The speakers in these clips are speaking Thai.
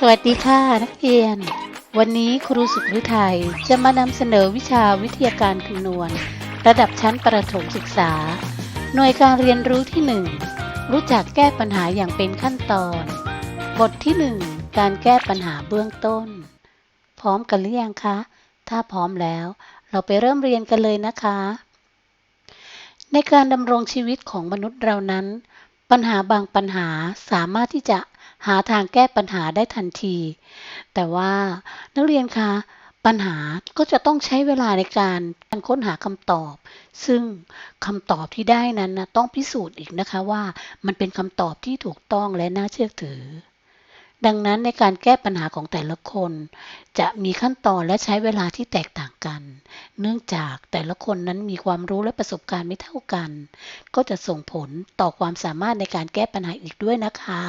สวัสดีค่ะนักเรียน วันนี้ครูสุขฤทัยจะมานำเสนอวิชาวิทยาการคำนวณ ระดับชั้นประถมศึกษา หน่วยการเรียนรู้ที่ 1 รู้จักแก้ปัญหาอย่างเป็นขั้นตอน บทที่ 1 การแก้ปัญหาเบื้องต้น พร้อมกันหรือยังคะ ถ้าพร้อมแล้ว เราไปเริ่มเรียนกันเลยนะคะ ในการดำรงชีวิตของมนุษย์เรานั้น ปัญหาบางปัญหาสามารถที่จะ หาทางแก้ปัญหาได้ทันที แต่ว่านักเรียนคะปัญหาก็จะต้องใช้เวลาในการการค้นหาคำตอบ ซึ่งคำตอบที่ได้นั้นนะต้องพิสูจน์อีกนะคะว่ามันเป็นคำตอบที่ถูกต้องและน่าเชื่อถือ ดังนั้นในการแก้ปัญหาของแต่ละคน จะมีขั้นตอนและใช้เวลาที่แตกต่างกัน เนื่องจากแต่ละคนนั้นมีความรู้และประสบการณ์ไม่เท่ากัน ก็จะส่งผลต่อความสามารถในการแก้ปัญหาอีกด้วยนะคะ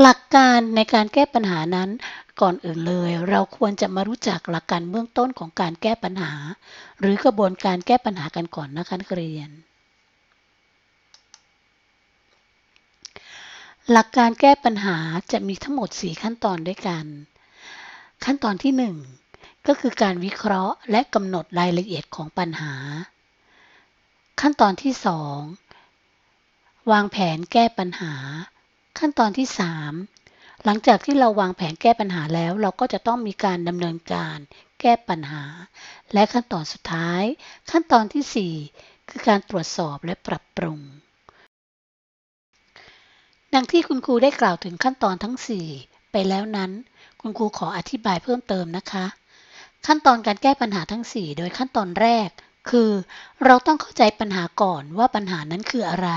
หลักการในการแก้ปัญหานั้นก่อนอื่นเลย เราควรจะมารู้จักหลักการเบื้องต้นของการแก้ปัญหา หรือกระบวนการแก้ปัญหากันก่อนนะคะนักเรียน หลักการแก้ปัญหาจะมีทั้งหมด 4 ขั้นตอนด้วยกัน ขั้นตอนที่ 1 ก็คือการวิเคราะห์และกำหนดรายละเอียดของปัญหา ขั้นตอนที่ 2 วางแผนแก้ปัญหา ขั้นตอนที่ 3 หลังจากที่เราวางแผนแก้ปัญหาแล้ว เราก็จะต้องมีการดำเนินการแก้ปัญหา และขั้นตอนสุดท้าย ขั้นตอนทีสี่ 4 คือการตรวจสอบและปรับปรุง ดังที่คุณครูได้กล่าวถึงขั้นตอนทั้ง 4 ไปแล้วนั้น คุณครูขออธิบายเพิ่มเติมนะคะ ขั้นตอนการแก้ปัญหาทั้ง 4 โดยขั้นตอนแรก คือเราต้องเข้าใจปัญหาก่อนว่าปัญหานั้นคืออะไร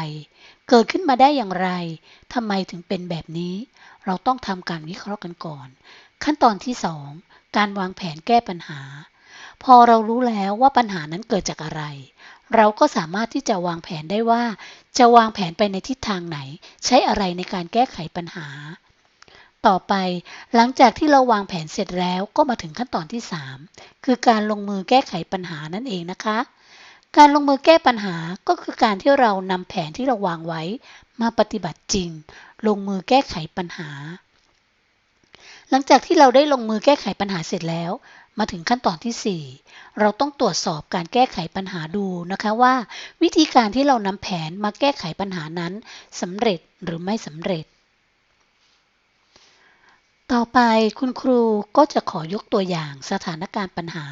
เกิดขึ้นมาได้อย่างไรทำไมถึงเป็นแบบนี้ เราต้องทำการวิเคราะห์กันก่อน ขั้นตอนที่ 2 การวางแผนแก้ปัญหา พอเรารู้แล้วว่าปัญหานั้นเกิดจากอะไร เราก็สามารถที่จะวางแผนได้ว่า จะวางแผนไปในทิศทางไหน ใช้อะไรในการแก้ไขปัญหา ต่อไปหลังจากที่เราวางแผนเสร็จแล้วก็มาถึงขั้นตอนที่ 3 คือการลงมือแก้ไขปัญหานั่นเองนะคะ การลงมือแก้ปัญหาก็คือการที่เรานำแผนที่เราวางไว้มาปฏิบัติจริง ลงมือแก้ไขปัญหา หลังจากที่เราได้ลงมือแก้ไขปัญหาเสร็จแล้ว มาถึงขั้นตอนที่ 4 เราต้องตรวจสอบการแก้ไขปัญหาดูนะคะว่า วิธีการที่เรานำแผนมาแก้ไขปัญหานั้นสำเร็จหรือไม่สำเร็จ ต่อไปคุณครูก็จะขอยกตัวอย่างสถานการณ์ปัญหา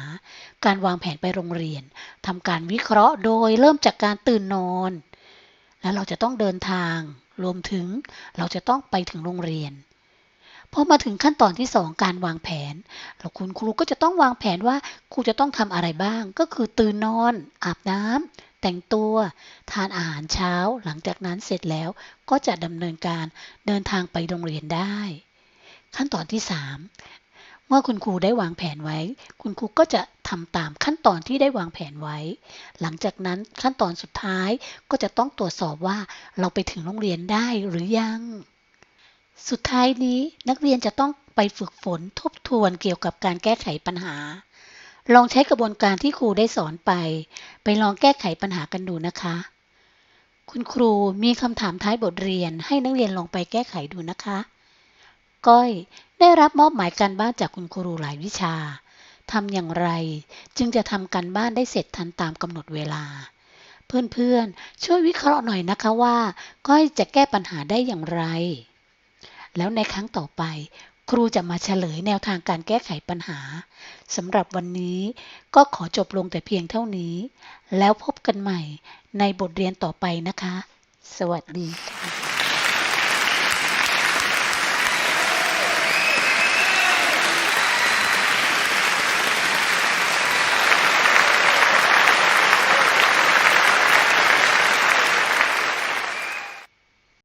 การวางแผนไปโรงเรียนทำการวิเคราะห์โดยเริ่มจากการตื่นนอน แล้วเราจะต้องเดินทาง รวมถึงเราจะต้องไปถึงโรงเรียนพอมาถึงขั้นตอนที่ 2 การวางแผนเราคุณครูก็จะต้องวางแผนว่าครูจะต้องทำอะไรบ้าง ก็คือตื่นนอน อาบน้ำแต่งตัว ทานอาหารเช้า หลังจากนั้นเสร็จแล้วก็จะดำเนินการเดินทางไปโรงเรียนได้ ขั้นตอนที่ 3 เมื่อคุณครูได้วางแผนไว้ คุณครูก็จะทำตามขั้นตอนที่ได้วางแผนไว้ หลังจากนั้นขั้นตอนสุดท้ายก็จะต้องตรวจสอบว่าเราไปถึงโรงเรียนได้หรือยัง สุดท้ายนี้นักเรียนจะต้องไปฝึกฝนทบทวนเกี่ยวกับการแก้ไขปัญหา ลองใช้กระบวนการที่ครูได้สอนไป ไปลองแก้ไขปัญหากันดูนะคะ คุณครูมีคำถามท้ายบทเรียนให้นักเรียนลองไปแก้ไขดูนะคะ ก้อย ได้รับมอบหมายการบ้านจากคุณครูหลายวิชาทำอย่างไรจึงจะทำการบ้านได้เสร็จทันตามกำหนดเวลา เพื่อนๆ ช่วยวิเคราะห์หน่อยนะคะว่า ก้อยจะแก้ปัญหาได้อย่างไร แล้วในครั้งต่อไป ครูจะมาเฉลยแนวทางการแก้ไขปัญหาสำหรับวันนี้ก็ขอจบลงแต่เพียงเท่านี้ แล้วพบกันใหม่ในบทเรียนต่อไปนะคะ สวัสดีค่ะ